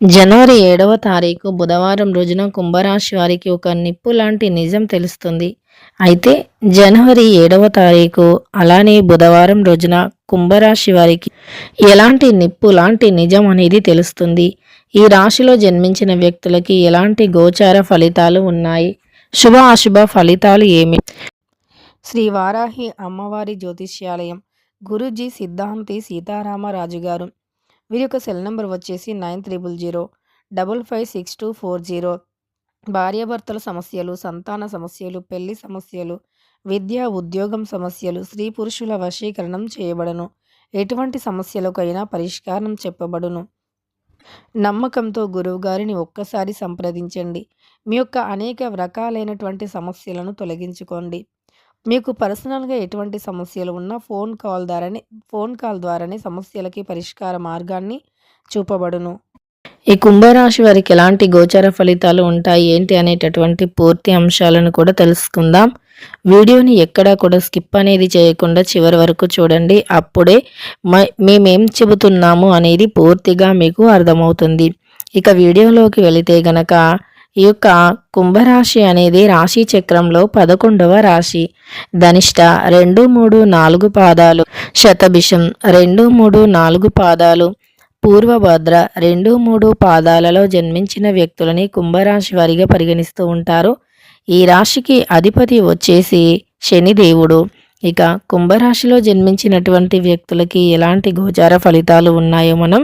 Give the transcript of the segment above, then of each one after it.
జనవరి ఏడవ తారీఖు బుధవారం రోజున కుంభరాశి వారికి ఒక నిప్పు లాంటి నిజం తెలుస్తుంది. అయితే జనవరి ఏడవ తారీఖు అలానే బుధవారం రోజున కుంభరాశి వారికి ఎలాంటి నిప్పు లాంటి నిజం అనేది తెలుస్తుంది. ఈ రాశిలో జన్మించిన వ్యక్తులకి ఎలాంటి గోచార ఫలితాలు ఉన్నాయి? శుభ అశుభ ఫలితాలు ఏమి? శ్రీ వారాహి అమ్మవారి జ్యోతిష్యాలయం గురుజీ సిద్ధాంతి సీతారామరాజు గారు వీరి యొక్క సెల్ నెంబర్ వచ్చేసి nine triple zero double five six two four zero. భార్యాభర్తల సమస్యలు సంతాన సమస్యలు పెళ్ళి సమస్యలు విద్య ఉద్యోగం సమస్యలు స్త్రీ పురుషుల వశీకరణం చేయబడను. ఎటువంటి సమస్యలకైనా పరిష్కారం చెప్పబడును. నమ్మకంతో గురువుగారిని ఒక్కసారి సంప్రదించండి. మీ యొక్క అనేక రకాలైనటువంటి సమస్యలను తొలగించుకోండి. మీకు పర్సనల్గా ఎటువంటి సమస్యలు ఉన్నా ఫోన్ కాల్ ద్వారానే ఫోన్ కాల్ ద్వారానే సమస్యలకి పరిష్కార మార్గాన్ని చూపబడును. ఈ కుంభరాశి వారికి ఎలాంటి గోచర ఫలితాలు ఉంటాయి? ఏంటి అనేటటువంటి పూర్తి అంశాలను కూడా తెలుసుకుందాం. వీడియోని ఎక్కడా కూడా స్కిప్ అనేది చేయకుండా చివరి వరకు చూడండి. అప్పుడే మేమేం చెబుతున్నాము అనేది పూర్తిగా మీకు అర్థమవుతుంది. ఇక వీడియోలోకి వెళితే గనక ఈ యొక్క కుంభరాశి అనేది రాశి చక్రంలో పదకొండవ రాశి. ధనిష్ట రెండు మూడు నాలుగు పాదాలు. శతభిషం రెండు మూడు నాలుగు పాదాలు. పూర్వభద్ర రెండు మూడు పాదాలలో జన్మించిన వ్యక్తులని కుంభరాశి వారిగా పరిగణిస్తూ ఉంటారు. ఈ రాశికి అధిపతి వచ్చేసి శనిదేవుడు. ఇక కుంభరాశిలో జన్మించినటువంటి వ్యక్తులకి ఎలాంటి గోచార ఫలితాలు ఉన్నాయో మనం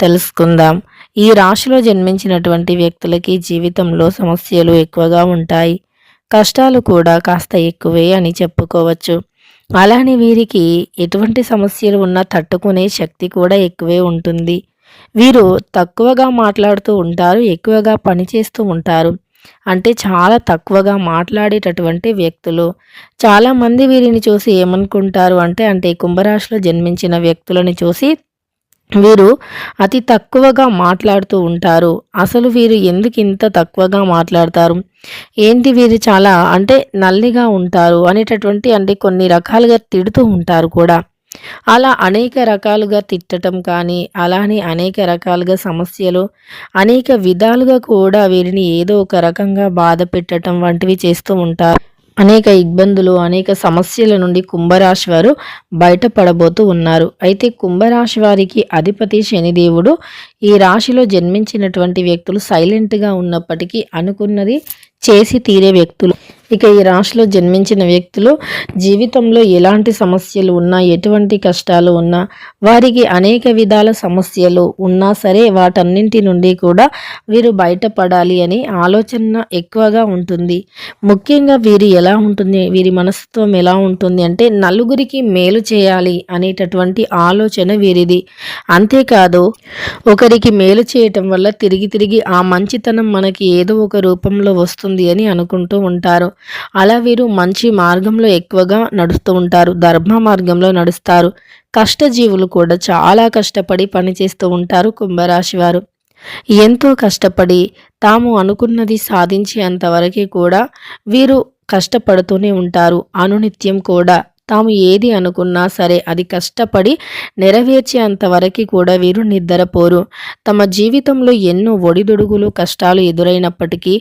తెలుసుకుందాం. ఈ రాశిలో జన్మించినటువంటి వ్యక్తులకి జీవితంలో సమస్యలు ఎక్కువగా ఉంటాయి. కష్టాలు కూడా కాస్త ఎక్కువే అని చెప్పుకోవచ్చు. అలానే వీరికి ఎటువంటి సమస్యలు ఉన్నా తట్టుకునే శక్తి కూడా ఎక్కువే ఉంటుంది. వీరు తక్కువగా మాట్లాడుతూ ఉంటారు ఎక్కువగా పనిచేస్తూ ఉంటారు. అంటే చాలా తక్కువగా మాట్లాడేటటువంటి వ్యక్తులు. చాలామంది వీరిని చూసి ఏమనుకుంటారు అంటే అంటే కుంభరాశిలో జన్మించిన వ్యక్తులను చూసి వీరు అతి తక్కువగా మాట్లాడుతూ ఉంటారు. అసలు వీరు ఎందుకు ఇంత తక్కువగా మాట్లాడతారు? ఏంటి వీరు చాలా అంటే నల్లిగా ఉంటారు అనేటటువంటి అంటే కొన్ని రకాలుగా తిడుతూ ఉంటారు కూడా. అలా అనేక రకాలుగా తిట్టడం కానీ అలానే అనేక రకాలుగా సమస్యలు అనేక విధాలుగా కూడా వీరిని ఏదో ఒక రకంగా బాధ పెట్టడం వంటివి చేస్తూ ఉంటారు. అనేక ఇబ్బందులు అనేక సమస్యల నుండి కుంభరాశి వారు బయటపడబోతూ ఉన్నారు. అయితే కుంభరాశి వారికి అధిపతి శనిదేవుడు ఈ రాశిలో జన్మించినటువంటి వ్యక్తులు సైలెంట్గా ఉన్నప్పటికీ అనుకున్నది చేసి తీరే వ్యక్తులు. ఇక ఈ రాశిలో జన్మించిన వ్యక్తులు జీవితంలో ఎలాంటి సమస్యలు ఉన్నా ఎటువంటి కష్టాలు ఉన్నా వారికి అనేక విధాల సమస్యలు ఉన్నా సరే వాటన్నింటి నుండి కూడా వీరు బయటపడాలి అని ఆలోచన ఎక్కువగా ఉంటుంది. ముఖ్యంగా వీరి ఎలా ఉంటుంది వీరి మనస్తత్వం ఎలా ఉంటుంది అంటే నలుగురికి మేలు చేయాలి అనేటటువంటి ఆలోచన వీరిది. అంతేకాదు ఒకరికి మేలు చేయటం వల్ల తిరిగి తిరిగి ఆ మంచితనం మనకి ఏదో ఒక రూపంలో వస్తుంది అని అనుకుంటూ ఉంటారు. అలా వీరు మంచి మార్గంలో ఎక్కువగా నడుస్తూ ఉంటారు ధర్మ మార్గంలో నడుస్తారు. కష్టజీవులు కూడా చాలా కష్టపడి పనిచేస్తూ ఉంటారు కుంభరాశి వారు. ఎంతో కష్టపడి తాము అనుకున్నది సాధించేంతవరకు కూడా వీరు కష్టపడుతూనే ఉంటారు. అనునిత్యం కూడా తాము ఏది అనుకున్నా సరే అది కష్టపడి నెరవేర్చేంతవరకు కూడా వీరు నిద్రపోరు. తమ జీవితంలో ఎన్నో ఒడిదుడుగులు కష్టాలు ఎదురైనప్పటికీ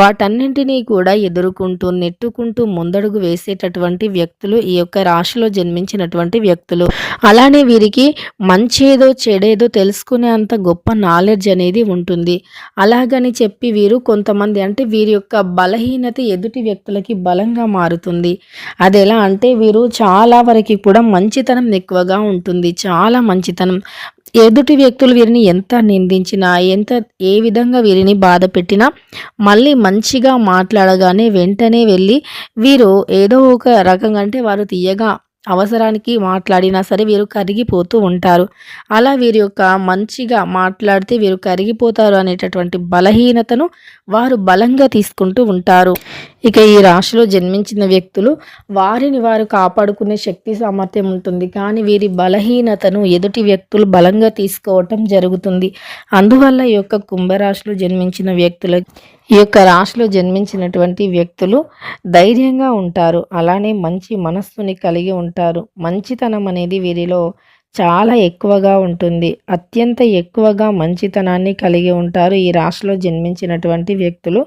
వాటన్నింటినీ కూడా ఎదుర్కొంటూ నెట్టుకుంటూ ముందడుగు వేసేటటువంటి వ్యక్తులు ఈ యొక్క రాశిలో జన్మించినటువంటి వ్యక్తులు. అలానే వీరికి మంచేదో చెడేదో తెలుసుకునే అంత గొప్ప నాలెడ్జ్ అనేది ఉంటుంది. అలాగని చెప్పి వీరు కొంతమంది అంటే వీరి యొక్క బలహీనత ఎదుటి వ్యక్తులకి బలంగా మారుతుంది. అది ఎలా అంటే వీరు చాలా వరకు కూడా మంచితనం ఎక్కువగా ఉంటుంది. చాలా మంచితనం. ఎదుటి వ్యక్తులు వీరిని ఎంత నిందించినా ఎంత ఏ విధంగా వీరిని బాధ పెట్టినా మళ్ళీ మంచిగా మాట్లాడగానే వెంటనే వెళ్ళి వీరు ఏదో ఒక రకంగా అంటే వారు తీయగా అవసరానికి మాట్లాడినా సరే వీరు కరిగిపోతూ ఉంటారు. అలా వీరి యొక్క మంచిగా మాట్లాడితే వీరు కరిగిపోతారు అనేటటువంటి బలహీనతను వారు బలంగా తీసుకుంటూ ఉంటారు. ఇక ఈ రాశిలో జన్మించిన వ్యక్తులు వారిని వారు కాపాడుకునే శక్తి సామర్థ్యం ఉంటుంది. కానీ వీరి బలహీనతను ఎదుటి వ్యక్తులు బలంగా తీసుకోవటం జరుగుతుంది. అందువల్ల ఈ యొక్క కుంభరాశిలో జన్మించిన వ్యక్తుల ఈ యొక్క రాశిలో జన్మించినటువంటి వ్యక్తులు ధైర్యంగా ఉంటారు. అలానే మంచి మనస్సుని కలిగి ఉంటారు. మంచితనం అనేది వీరిలో చాలా ఎక్కువగా ఉంటుంది. అత్యంత ఎక్కువగా మంచితనాన్ని కలిగి ఉంటారు ఈ రాశిలో జన్మించినటువంటి వ్యక్తులు.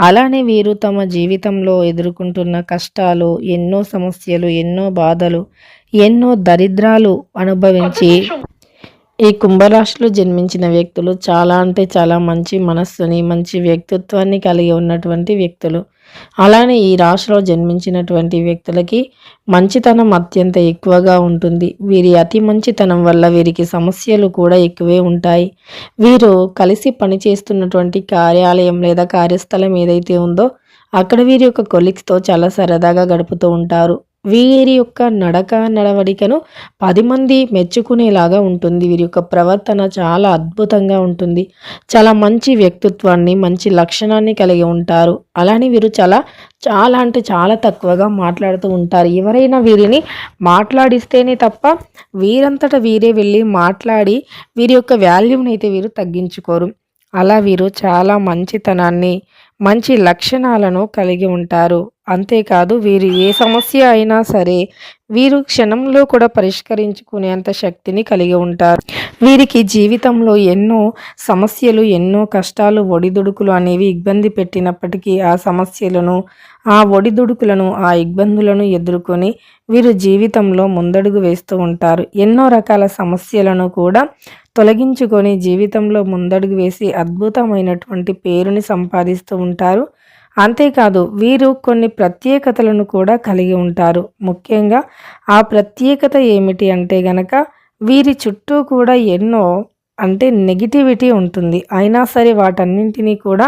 అలానే వీరు తమ జీవితంలో ఎదుర్కొంటున్న కష్టాలు ఎన్నో సమస్యలు ఎన్నో బాధలు ఎన్నో దరిద్రాలు అనుభవించి ఈ కుంభరాశిలో జన్మించిన వ్యక్తులు చాలా అంటే చాలా మంచి మనస్సుని మంచి వ్యక్తిత్వాన్ని కలిగి ఉన్నటువంటి వ్యక్తులు. అలానే ఈ రాశిలో జన్మించినటువంటి వ్యక్తులకి మంచితనం అత్యంత ఎక్కువగా ఉంటుంది. వీరి అతి మంచితనం వల్ల వీరికి సమస్యలు కూడా ఎక్కువే ఉంటాయి. వీరు కలిసి పనిచేస్తున్నటువంటి కార్యాలయం లేదా కార్యస్థలం ఏదైతే ఉందో అక్కడ వీరి యొక్క కొలిక్స్తో చాలా సరదాగా గడుపుతూ ఉంటారు. వీరి యొక్క నడక నడవడికను పది మంది మెచ్చుకునేలాగా ఉంటుంది. వీరి యొక్క ప్రవర్తన చాలా అద్భుతంగా ఉంటుంది. చాలా మంచి వ్యక్తిత్వాన్ని మంచి లక్షణాన్ని కలిగి ఉంటారు. అలానే వీరు చాలా చాలా అంటే చాలా తక్కువగా మాట్లాడుతూ ఉంటారు. ఎవరైనా వీరిని మాట్లాడిస్తేనే తప్ప వీరంతట వీరే వెళ్ళి మాట్లాడి వీరి యొక్క వాల్యూని అయితే వీరు తగ్గించుకోరు. అలా వీరు చాలా మంచితనాన్ని మంచి లక్షణాలను కలిగి ఉంటారు. అంతేకాదు వీరు ఏ సమస్య అయినా సరే వీరు క్షణంలో కూడా పరిష్కరించుకునేంత శక్తిని కలిగి ఉంటారు. వీరికి జీవితంలో ఎన్నో సమస్యలు ఎన్నో కష్టాలు ఒడిదుడుకులు అనేవి ఇబ్బంది పెట్టినప్పటికీ ఆ సమస్యలను ఆ ఒడిదుడుకులను ఆ ఇబ్బందులను ఎదుర్కొని వీరు జీవితంలో ముందడుగు వేస్తూ ఉంటారు. ఎన్నో రకాల సమస్యలను కూడా తొలగించుకొని జీవితంలో ముందడుగు వేసి అద్భుతమైనటువంటి పేరుని సంపాదిస్తూ ఉంటారు. అంతేకాదు వీరు కొన్ని ప్రత్యేకతలను కూడా కలిగి ఉంటారు. ముఖ్యంగా ఆ ప్రత్యేకత ఏమిటి అంటే గనక వీరి చుట్టూ కూడా ఎన్నో అంటే నెగిటివిటీ ఉంటుంది. అయినా సరే వాటన్నింటినీ కూడా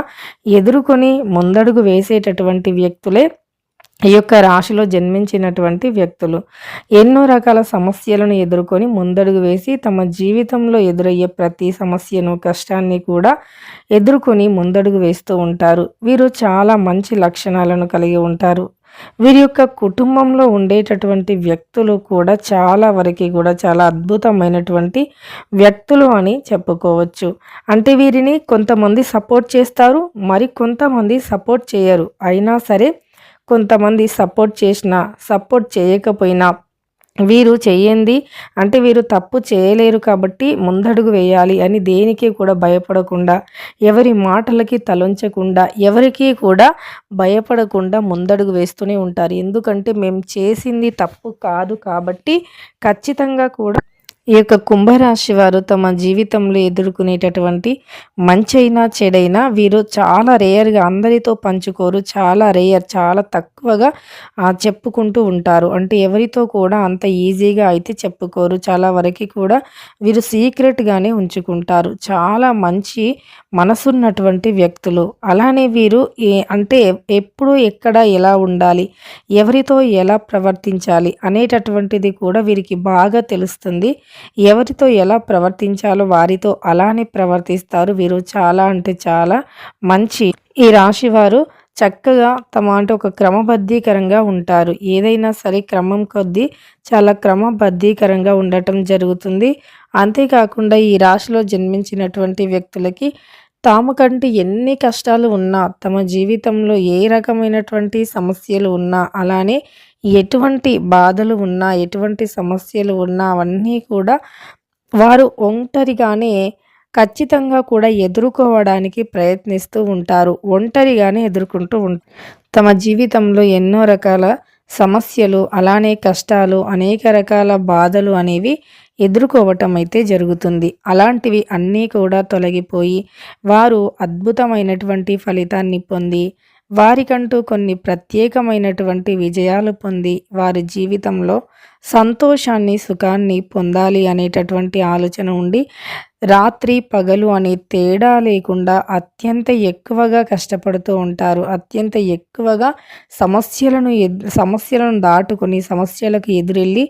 ఎదుర్కొని ముందడుగు వేసేటటువంటి వ్యక్తులే ఈ యొక్క రాశిలో జన్మించినటువంటి వ్యక్తులు ఎన్నో రకాల సమస్యలను ఎదుర్కొని ముందడుగు వేసి తమ జీవితంలో ఎదురయ్యే ప్రతి సమస్యను కష్టాన్ని కూడా ఎదుర్కొని ముందడుగు వేస్తూ ఉంటారు. వీరు చాలా మంచి లక్షణాలను కలిగి ఉంటారు. వీరి యొక్క కుటుంబంలో ఉండేటటువంటి వ్యక్తులు కూడా చాలా వరకు కూడా చాలా అద్భుతమైనటువంటి వ్యక్తులు అని చెప్పుకోవచ్చు. అంటే వీరిని కొంతమంది సపోర్ట్ చేస్తారు మరి కొంతమంది సపోర్ట్ చేయరు. అయినా సరే కొంతమంది సపోర్ట్ చేసినా సపోర్ట్ చేయకపోయినా వీరు చేయండి అంటే వీరు తప్పు చేయలేరు కాబట్టి ముందడుగు వేయాలి అని దేనికి కూడా భయపడకుండా ఎవరి మాటలకి తలొంచకుండా ఎవరికి కూడా భయపడకుండా ముందడుగు వేస్తూనే ఉంటారు. ఎందుకంటే మేము చేసింది తప్పు కాదు కాబట్టి ఖచ్చితంగా కూడా ఈ యొక్క కుంభరాశి వారు తమ జీవితంలో ఎదుర్కొనేటటువంటి మంచైనా చెడైనా వీరు చాలా రేయర్గా అందరితో పంచుకోరు చాలా రేయర్ చాలా తక్కువగా చెప్పుకుంటూ ఉంటారు. అంటే ఎవరితో కూడా అంత ఈజీగా అయితే చెప్పుకోరు. చాలా వరకు కూడా వీరు సీక్రెట్గానే ఉంచుకుంటారు. చాలా మంచి మనసున్నటువంటి వ్యక్తులు. అలానే వీరు అంటే ఎప్పుడు ఎక్కడ ఎలా ఉండాలి ఎవరితో ఎలా ప్రవర్తించాలి అనేటటువంటిది కూడా వీరికి బాగా తెలుస్తుంది. ఎవరితో ఎలా ప్రవర్తించాలో వారితో అలానే ప్రవర్తిస్తారు. వీరు చాలా అంటే చాలా మంచి. ఈ రాశి వారు చక్కగా తమ అంటే ఒక క్రమబద్ధీకరంగా ఉంటారు. ఏదైనా సరే క్రమం కొద్దీ చాలా క్రమబద్ధీకరంగా ఉండటం జరుగుతుంది. అంతేకాకుండా ఈ రాశిలో జన్మించినటువంటి వ్యక్తులకి తాము కంటే ఎన్ని కష్టాలు ఉన్నా తమ జీవితంలో ఏ రకమైనటువంటి సమస్యలు ఉన్నా అలానే ఎటువంటి బాధలు ఉన్నా ఎటువంటి సమస్యలు ఉన్నా అవన్నీ కూడా వారు ఒంటరిగానే ఖచ్చితంగా కూడా ఎదుర్కోవడానికి ప్రయత్నిస్తూ ఉంటారు. ఒంటరిగానే ఎదుర్కొంటూ ఉం తమ జీవితంలో ఎన్నో రకాల సమస్యలు అలానే కష్టాలు అనేక రకాల బాధలు అనేవి ఎదుర్కోవటం అయితే జరుగుతుంది. అలాంటివి అన్నీ కూడా తొలగిపోయి వారు అద్భుతమైనటువంటి ఫలితాన్ని పొంది వారికంటూ కొన్ని ప్రత్యేకమైనటువంటి విజయాలు పొంది వారి జీవితంలో సంతోషాన్ని సుఖాన్ని పొందాలి అనేటటువంటి ఆలోచన ఉండి రాత్రి పగలు అనే తేడా లేకుండా అత్యంత ఎక్కువగా కష్టపడుతూ ఉంటారు. అత్యంత ఎక్కువగా సమస్యలను సమస్యలను దాటుకొని సమస్యలకు ఎదురెళ్ళి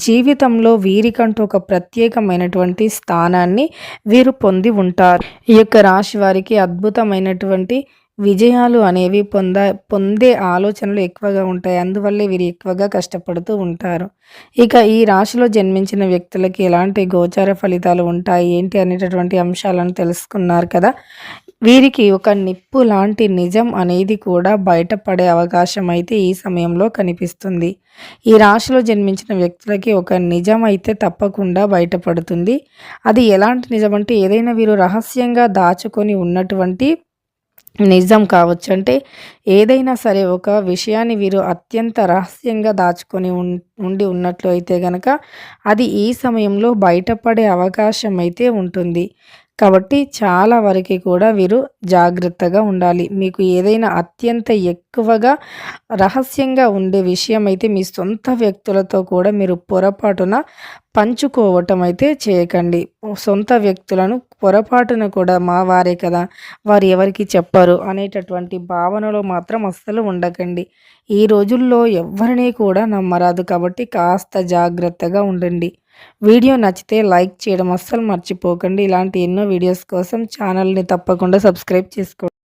జీవితంలో వీరికంటూ ఒక ప్రత్యేకమైనటువంటి స్థానాన్ని వీరు పొంది ఉంటారు. ఈ యొక్క రాశి వారికి అద్భుతమైనటువంటి విజయాలు అనేవి పొంద పొందే ఆలోచనలు ఎక్కువగా ఉంటాయి. అందువల్లే వీరు ఎక్కువగా కష్టపడుతూ ఉంటారు. ఇక ఈ రాశిలో జన్మించిన వ్యక్తులకి ఎలాంటి గోచార ఫలితాలు ఉంటాయి? ఏంటి అనేటటువంటి అంశాలను తెలుసుకున్నారు కదా. వీరికి ఒక నిప్పు లాంటి నిజం అనేది కూడా బయటపడే అవకాశం అయితే ఈ సమయంలో కనిపిస్తుంది. ఈ రాశిలో జన్మించిన వ్యక్తులకి ఒక నిజం అయితే తప్పకుండా బయటపడుతుంది. అది ఎలాంటి నిజం అంటే ఏదైనా వీరు రహస్యంగా దాచుకొని ఉన్నటువంటి నిజం కావచ్చు. అంటే ఏదైనా సరే ఒక విషయాన్ని వీరు అత్యంత రహస్యంగా దాచుకొని ఉండి ఉన్నట్లు అయితే గనక అది ఈ సమయంలో బయటపడే అవకాశం అయితే ఉంటుంది. కాబట్టి చాలా వరకు కూడా వీరు జాగ్రత్తగా ఉండాలి. మీకు ఏదైనా అత్యంత ఎక్కువగా రహస్యంగా ఉండే విషయం అయితే మీ సొంత వ్యక్తులతో కూడా మీరు పొరపాటున పంచుకోవటం అయితే చేయకండి. సొంత వ్యక్తులను పొరపాటున కూడా మా వారే కదా వారు ఎవరికి చెప్పరు అనేటటువంటి భావనలో మాత్రం అస్సలు ఉండకండి. ఈ రోజుల్లో ఎవరిని కూడా నమ్మరాదు కాబట్టి కాస్త జాగ్రత్తగా ఉండండి. వీడియో నచ్చితే లైక్ చేయడం అస్సలు మర్చిపోకండి. ఇలాంటి ఎన్నో వీడియోస్ కోసం ఛానల్ని తప్పకుండా సబ్స్క్రైబ్ చేసుకోండి.